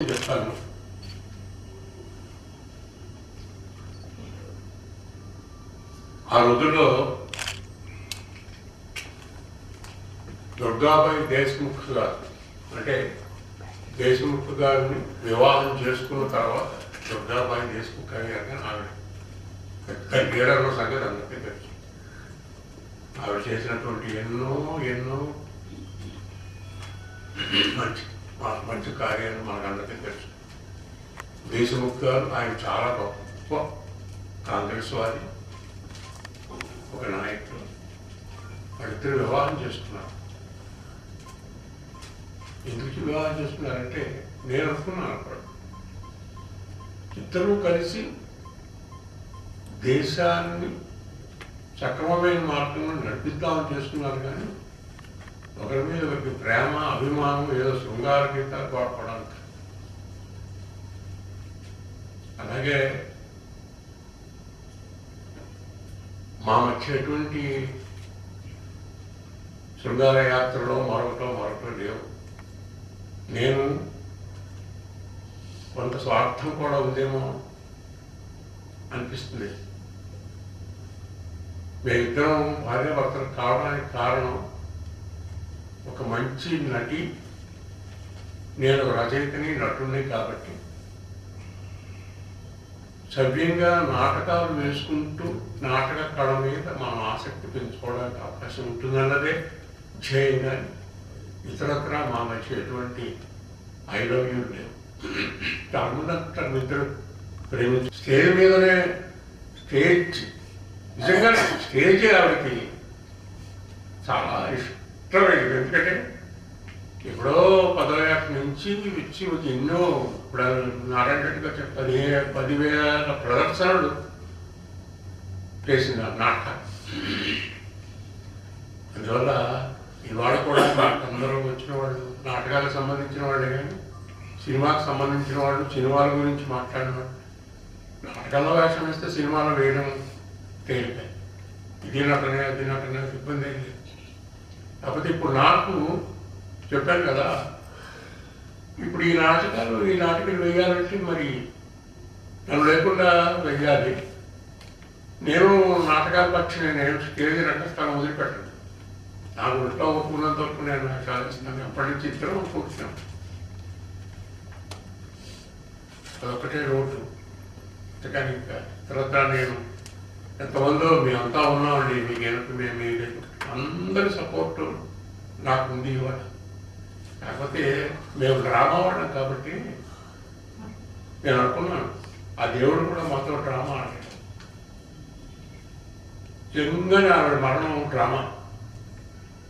చెప్తాను ఆ రోజుల్లో దుర్గాబాయి దేశ్ముఖ్ గారు అంటే దేశ్ముఖ్ గారిని వివాహం చేసుకున్న తర్వాత దుర్గాబాయి దేశ్ముఖ్ గారిని ఆవిడ పెద్ద సంగతి అందరికీ తెలుసు. ఆవిడ చేసినటువంటి ఎన్నో ఎన్నో మంచి మాకు మంచి కార్యాలు మనకందరికీ తెలుసు. దేశముఖ్ గారు ఆయన చాలా గొప్ప కాంగ్రెస్ వారి ఒక నాయకుడు. వాళ్ళిద్దరు వివాహం చేస్తున్నారు. ఎందుకు వివాహం చేస్తున్నారంటే నేను అనుకున్నాను అప్పుడు. ఇద్దరూ కలిసి దేశాన్ని సక్రమమైన మార్గంలో నడిపిద్దామని చేస్తున్నారు కానీ ఒకరి మీద ఒకరికి ప్రేమ అభిమానం ఏదో శృంగార గీతాలు కోరుకోవడానికి అలాగే మా మధ్య ఎటువంటి శృంగార యాత్రలో మరొకటో మరొకటో లేవు. నేను కొంత స్వార్థం కూడా ఉందేమో అనిపిస్తుంది. మేమిద్దరం భార్యాభర్తలు కావడానికి కారణం ఒక మంచి నటి నేను రచయితని నటుడిని కాబట్టి. సవ్యంగా నాటకాలు వేసుకుంటూ నాటక కళ మీద మనం ఆసక్తి పెంచుకోవడానికి అవకాశం ఉంటుందన్నదే ధ్యేయం కానీ ఇతరత్ర మా మధ్య ఎటువంటి ఐ లవ్ యూ లేవు తమ్ముడంతా ఇద్దరు ప్రేమించు స్టేజ్ మీదనే స్టేజ్ నిజంగా స్టేజ్ ఆవిడకి చాలా ఇష్టమైనది ఎందుకంటే ఎప్పుడో పదవ నుంచి వచ్చి ఒక ఎన్నో ఇప్పుడు నారాయణ రెడ్డి గారు పది పదివేల ప్రదర్శనలు చేసిన ఆ నాటకం అందువల్ల ఇవాళ కూడా నాకు అందరూ వచ్చిన వాళ్ళు నాటకాలకు సంబంధించిన వాళ్ళే కానీ సినిమాకి సంబంధించిన వాళ్ళు సినిమాల గురించి మాట్లాడిన నాటకాల్లో నాటకంలో వేషం వేస్తే సినిమాలో వేయడం తేలిపాయి ఇది నటనే అది నటనే ఇబ్బంది ఏం లేదు కాకపోతే ఇప్పుడు నాకు చెప్పాను కదా ఇప్పుడు ఈ నాటకాలు ఈ నాటకాలు వేయాలంటే మరి నన్ను లేకుండా వెయ్యాలి నేను నాటకాల పక్షి నేను స్టేజ్ రంగస్థలం వదిలిపెట్టను. నాకు ఇంట్లో ఒప్పుకున్నంత వరకు నేను సాధిస్తున్నాను అప్పటి నుంచి ఇద్దరం ఒప్పుకుంటున్నాం అదొకటే రోడ్డు. కానీ ఇంకా తర్వాత నేను ఎంతమందో మేమంతా ఉన్నామండి మీకు వెనక మేము మీ- అందరి సపోర్టు నాకు ఉంది ఇవాళ. కాకపోతే మేము డ్రామా వాళ్ళం కాబట్టి నేను అనుకున్నాను ఆ దేవుడు కూడా మాతో డ్రామా ఆడాడు. నిజంగానే ఆవిడ మరణం డ్రామా.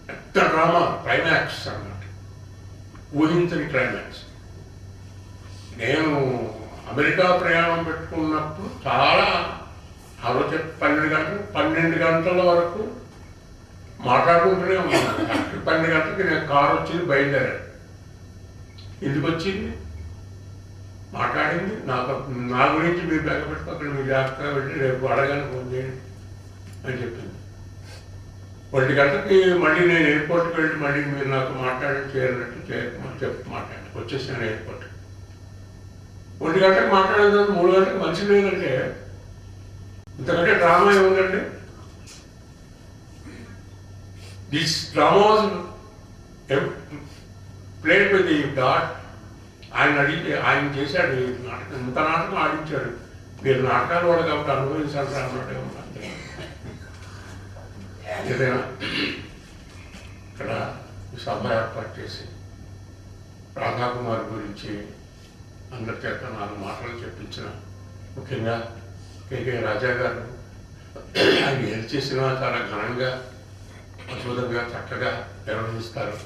పెద్ద డ్రామా క్లైమాక్స్ అన్నమాట. ఊహించని క్లైమాక్స్ నేను అమెరికా ప్రయాణం పెట్టుకున్నప్పుడు చాలా ఆలోచన పన్నెండు గంటలు పన్నెండు గంటల వరకు మాట్లాడుకుంటూనే ఉన్నాను. పన్నెండు గంటలకి నేను కారు వచ్చింది బయలుదేరాను. ఎందుకు వచ్చింది? మాట్లాడింది. నాకు నా గురించి మీరు బెగపెట్టుకోకండి మీరు జాగ్రత్తగా పెట్టి రేపు అడగాను ఫోన్ చేయండి అని చెప్పింది. ఒంటి గంటకి మళ్ళీ నేను ఎయిర్పోర్ట్కి వెళ్ళి మళ్ళీ మీరు నాకు మాట్లాడి చేరినట్టు చెప్పి మాట్లాడి వచ్చేసాను ఎయిర్పోర్ట్. ఒంటి గంటకు మాట్లాడిన తర్వాత మూడు గంటలకు మంచిది లేదంటే ఇంతకంటే డ్రామా ఏముందండి? This promos was played with the ఆయన అడిగి ఆయన చేశాడు నాటకం. ఇంత నాటకం ఆడించాడు. మీరు నాటకాలు వాడు కాబట్టి అనుభవించాలి అన్నట్టు అన్నట్టే ఏదైనా ఇక్కడ సభ ఏర్పాటు చేసి రాధాకుమార్ గురించి అందరి చేత నాలుగు మాటలు చెప్పించిన ముఖ్యంగా కేకే రాజా గారు. ఆయన ఏది చేసినా చాలా ఘనంగా అద్భుతంగా చక్కగా నిర్వహిస్తారు.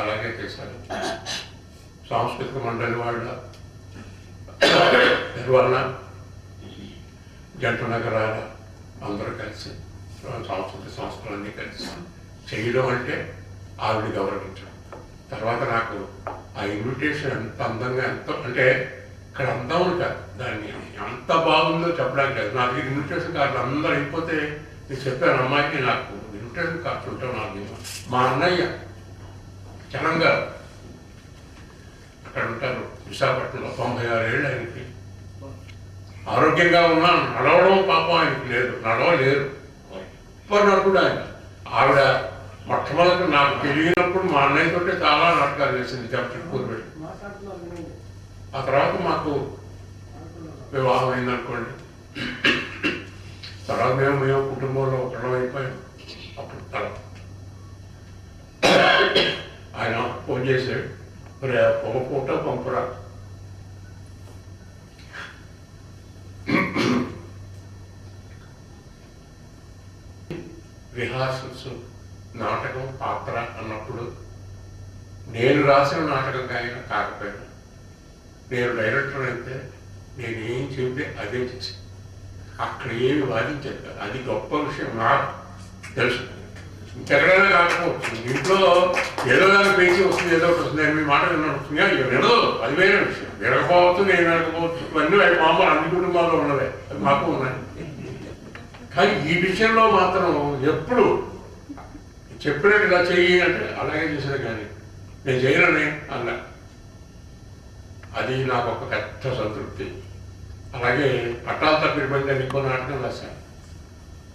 అలాగే చేశారు. సాంస్కృతిక మండలి వాళ్ళ నిర్వహణ జంట నగరాల అందరూ కలిసి సాంస్కృతిక సంస్థలన్నీ కలిసి చేయడం అంటే ఆవిడ గౌరవించడం. తర్వాత నాకు ఆ ఇన్విటేషన్ ఎంత అందంగా ఎంత అంటే ఇక్కడ అందం ఉంటారు దాన్ని ఎంత బాగుందో చెప్పడానికి కాదు. నాకు ఇన్విటేషన్ కార్డు అందరూ అయిపోతే నేను చెప్పాను అమ్మాయికి నాకు ఇన్విటేషన్ కార్డు ఉంటాం నాకు మా అన్నయ్య జనంగా గారు అక్కడ ఉంటారు. విశాఖపట్నంలో తొంభై ఆరు ఏళ్ళు ఆయనకి. ఆరోగ్యంగా ఉన్నా నడవడం పాపం ఆయనకి లేదు. నడవలేరు గొప్ప ఆయన. ఆవిడ మొట్టమొదటి నాకు తెలియనప్పుడు మా అన్నయ్యతోటే చాలా నాటకాలు వేసింది చెప్పుడు కూరబెట్టి ఆ తర్వాత మాకు వివాహం అయిందనుకోండి. తర్వాత మేము మేము కుటుంబంలో ఒకళ్ళం అయిపోయాం. అప్పుడు ఆయన ఫోన్ చేశాడు. రే ఒక పూట పంపురా. రిహార్సల్స్ నాటకం పాత్ర అన్నప్పుడు నేను రాసిన నాటకం కాయన కాకపోయినా నేను డైరెక్టర్ అయితే నేను ఏం చెబితే అదే చేసి అక్కడ ఏమి వాదించారు అది గొప్ప విషయం. నాకు తెలుసు. ఎక్కడైనా కాకపోవచ్చు. ఇంట్లో ఏదో దాని పేచి వస్తుంది ఏదో ఒకటి వస్తుంది నేను మీ మాట విన్నాను వస్తుంది. అది వినదు. అది వేరే విషయం. వినకపోవచ్చు నేను వినకపోవచ్చు. ఇవన్నీ మామూలు అన్ని కుటుంబాల్లో ఉన్నవే. అది మాకు ఉన్నాయి. కానీ ఈ విషయంలో మాత్రం ఎప్పుడు చెప్పినట్టు ఇలా చెయ్యి అంటే అలాగే చేశాను కానీ నేను చేయనని అన్నా. అది నాకు ఒక పెద్ద సంతృప్తి. అలాగే పట్టాల నేను ఎక్కువ నాటకం రాశాను.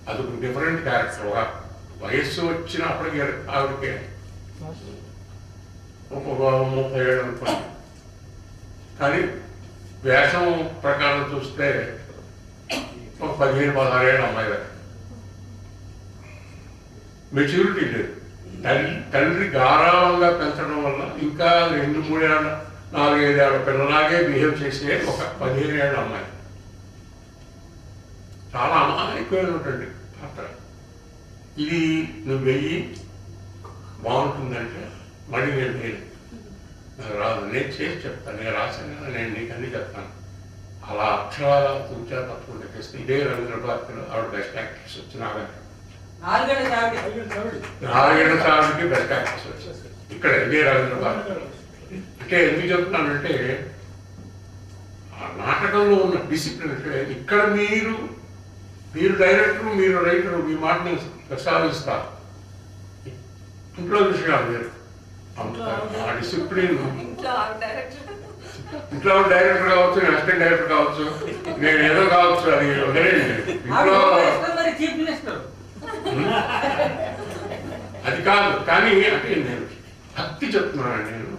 అది ఒక డిఫరెంట్ క్యారెక్టర్ ఒక వయస్సు వచ్చినప్పటికి ఆవిడకి. ఒక ముప్పై ఏడు అనుకోండి. కానీ వేషం ప్రకారం చూస్తే ఒక పదిహేను పదహారు ఏళ్ళ అమ్మాయి గారు మెచ్యూరిటీ లేదు. తల్లి తండ్రి గారాళంగా పెంచడం వల్ల ఇంకా రెండు మూడేళ్ళ నాలుగైదేళ్ళ పిల్లలాగే బిహేవ్ చేసే ఒక పదిహేను ఏళ్ళ అమ్మాయి. చాలా అమాయకమైనటువంటి పాత్ర ఇది నువ్వు వెయ్యి బాగుంటుందంటే మళ్ళీ నేను నేను నాకు రాదు. నేను చేసి చెప్తాను. నేను కదా, నేను నీకు అన్ని చెప్తాను. అలా అక్షరాల తుంచా తప్పకుండా చేస్తే ఇదే రవీంద్ర భారతిలో ఆవిడ బెస్ట్ యాక్టర్స్ వచ్చిన ఆవిడ నాలుగేళ్ళ సార్లకి బెస్ట్ యాక్టర్స్ వచ్చారు ఇక్కడ ఇదే రవీంద్ర భారతిలో అంటే ఎందుకు చెప్తున్నానంటే ఆ నాటకంలో ఉన్న డిసిప్లిన్ అంటే ఇక్కడ మీరు మీరు డైరెక్టర్ మీరు రైటర్ మీ మాటని ప్రస్తావిస్తారు. ఇంట్లో విషయాలు అంత ఆ డిసిప్లిన్. ఇంట్లో డైరెక్టర్. కావచ్చు అసిస్టెంట్ డైరెక్టర్ కావచ్చు నేను ఏదో కావచ్చు అది ఇంట్లో మరి? Chief minister. అది కాదు కానీ అంటే నేను భక్తి చెప్తున్నాను నేను.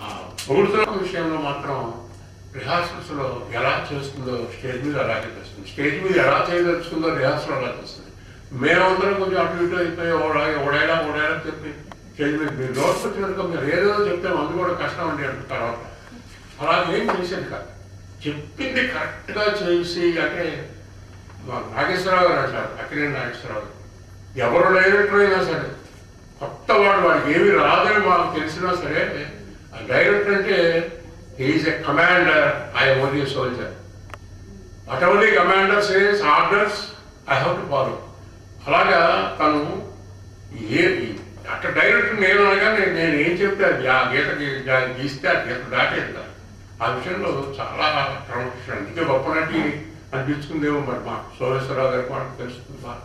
ఆ పొగుడుతున్న విషయంలో మాత్రం రిహార్సల్స్లో ఎలా చేస్తుందో స్టేజ్ మీద అలాగే చేస్తుంది? స్టేజ్ మీద ఎలా చేయదలుచుకుందో రిహార్సల్ అలా చేస్తుంది? మేమందరం కొంచెం అటు ఇటు అయిపోయి ఓడా ఓడేలా ఓడేలా చెప్పి స్టేజ్ మీద మీరు నోట్స్ వచ్చినట్టుగా మీరు ఏదో చెప్తే మందు కూడా కష్టం అండి అంటారు తర్వాత. అలాగే ఏం చేసేది కాదు. చెప్పింది కరెక్ట్గా చేసి అంటే మా నాగేశ్వరరావు గారు అంటారు అక్కినే నాగేశ్వరరావు ఎవరు డైరెక్టర్ అయినా సరే కొత్త వాడు వాడికి ఏమి రాదని మాకు తెలిసినా సరే ఆ డైరెక్టర్ అంటే is a commander I only soldier whatever the commander says orders I have to follow అలాగా తను ఏ అక్కడ డైరెక్టర్ నేను అనగా నేను నేను ఏం చెప్తే అది ఆ గీతకి గా- గీస్తే ఆ గీత దాటేది కాదు. ఆ విషయంలో చాలా క్రమశిక్షణ అందుకే గొప్ప నటి అనిపించుకుందేమో మరి మా సోమేశ్వరరావు గారికి మనకు తెలుస్తుంది బాగా.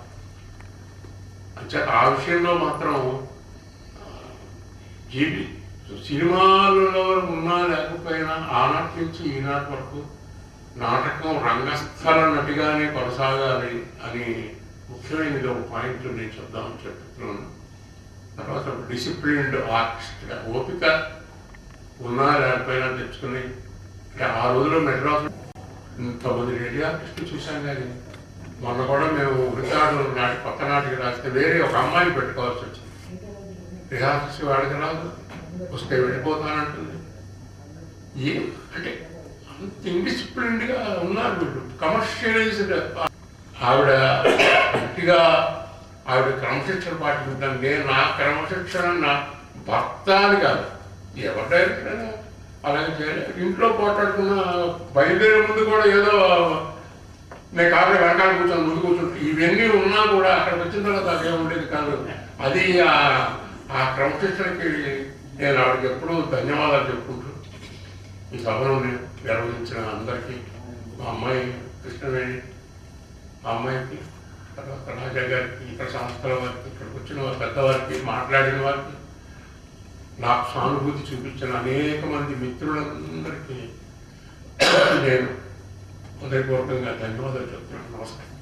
అంచేత ఆ విషయంలో మాత్రం ఆ, జీవి సినిమాలలో ఉన్నా లేకపోయినా ఆనాటి నుంచి ఈనాటి వరకు నాటకం రంగస్థల నటిగానే కొనసాగాలి అని ముఖ్యమైనది ఒక పాయింట్ నేను చెప్దామని చెప్తున్నాను. తర్వాత డిసిప్లిన్డ్ ఆర్టిస్ట్గా ఓపిక ఉన్నా లేకపోయినా తెచ్చుకుని ఆ రోజుల్లో మెడ్రాస్ ఇంతమంది రేడియో ఆర్టిస్టులు చూశాను కానీ మొన్న కూడా మేము రికార్డు నాటి కొత్త నాటికి రాస్తే వేరే ఒక అమ్మాయిని పెట్టుకోవాల్సి వచ్చింది. రిహార్సల్స్ వాడికి రాదు. వస్తే వెళ్ళిపోతానంటుంది. ఏ? అంటే అంత ఇండిసిప్లిన్డ్గా ఉన్నారు వీళ్ళు. కమర్షియలైజ్డ్ ఆవిడ గట్టిగా ఆవిడ క్రమశిక్షణ పాటించడం నేను నా క్రమశిక్షణ నా భర్త అని కాదు ఎవరి అలాగే చేయలేదు ఇంట్లో పోటాడుకున్న బయలుదేరే ముందు కూడా ఏదో నేను కాదు వెనకాల కూర్చొని ముందు కూర్చుంటే ఇవన్నీ ఉన్నా కూడా అక్కడికి వచ్చిన తర్వాత అదే ఉండేది కాదు. అది ఆ- ఆ క్రమశిక్షణకి నేను ఆవిడకి ఎప్పుడూ ధన్యవాదాలు చెప్పుకుంటూ ఈ సభను నిర్వహించిన అందరికీ మా అమ్మాయి కృష్ణవేణి మా అమ్మాయికి తర్వాత రాజా గారికి ఇక్కడ సంస్థల వారికి ఇక్కడికి వచ్చిన వారి పెద్దవారికి మాట్లాడిన వారికి నాకు సానుభూతి చూపించిన అనేక మంది మిత్రులందరికీ నేను హృదయపూర్వకంగా ధన్యవాదాలు చెప్తున్నాను. నమస్కారం.